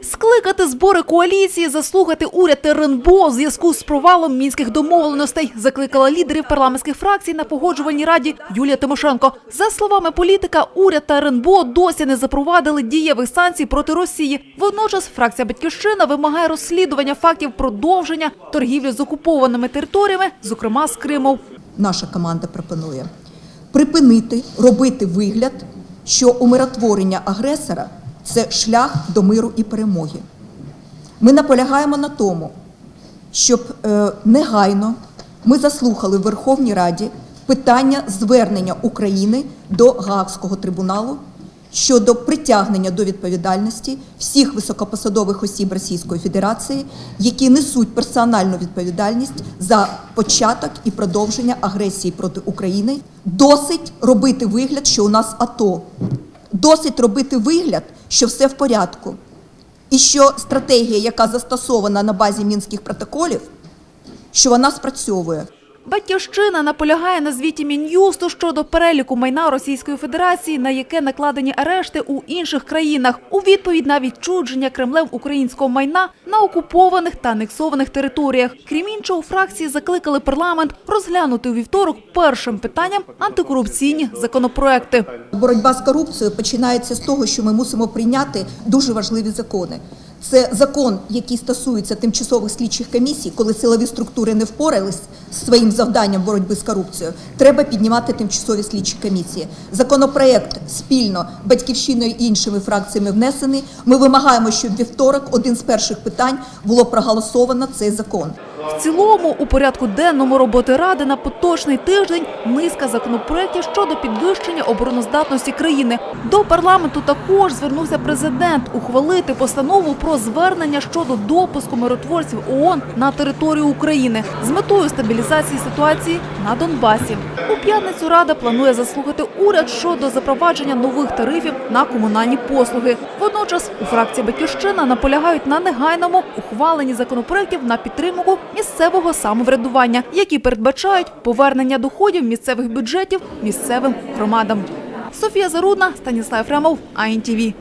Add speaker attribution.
Speaker 1: Скликати збори коаліції, заслухати уряд РНБО у зв'язку з провалом мінських домовленостей, закликала лідерів парламентських фракцій на погоджувальній раді Юлія Тимошенко. За словами політика, уряд та РНБО досі не запровадили дієвих санкцій проти Росії. Водночас фракція Батьківщина вимагає розслідування фактів продовження торгівлі з окупованими територіями, зокрема з Кримом.
Speaker 2: наша команда пропонує припинити робити вигляд, що умиротворення агресора це шлях до миру і перемоги. Ми наполягаємо на тому, щоб е, негайно ми заслухали в Верховній Раді питання звернення України до Гаагського трибуналу щодо притягнення до відповідальності всіх високопосадових осіб Російської Федерації, які несуть персональну відповідальність за початок і продовження агресії проти України. Досить робити вигляд, що у нас АТО. Досить робити вигляд, що все в порядку. І що стратегія, яка застосована на базі мінських протоколів, що вона спрацьовує.
Speaker 1: Батьківщина наполягає на звіті Мін'юсту щодо переліку майна Російської Федерації, на яке накладені арешти у інших країнах, у відповідь на відчудження Кремлем українського майна на окупованих та анексованих територіях. Крім іншого, фракції закликали парламент розглянути у вівторок першим питанням антикорупційні законопроекти.
Speaker 2: Боротьба з корупцією починається з того, що ми мусимо прийняти дуже важливі закони. Це закон, який стосується тимчасових слідчих комісій, коли силові структури не впорались з своїм завданням боротьби з корупцією. Треба піднімати тимчасові слідчі комісії. Законопроект спільно батьківщиною і іншими фракціями внесений. Ми вимагаємо, щоб вівторок один з перших питань було проголосовано цей закон.
Speaker 1: В цілому, у порядку денному роботи ради на поточний тиждень низка законопроєктів щодо підвищення обороноздатності країни. До парламенту також звернувся президент ухвалити постанову про звернення щодо допуску миротворців ООН на територію України з метою стабілізації ситуації на Донбасі. У п'ятницю рада планує заслухати уряд щодо запровадження нових тарифів на комунальні послуги. Водночас у фракції Батьківщина наполягають на негайному ухваленні законопроєктів на підтримку місцевого самоврядування, які передбачають повернення доходів місцевих бюджетів місцевим громадам. Софія Зарудна, Станіслав Фремов АНТВ.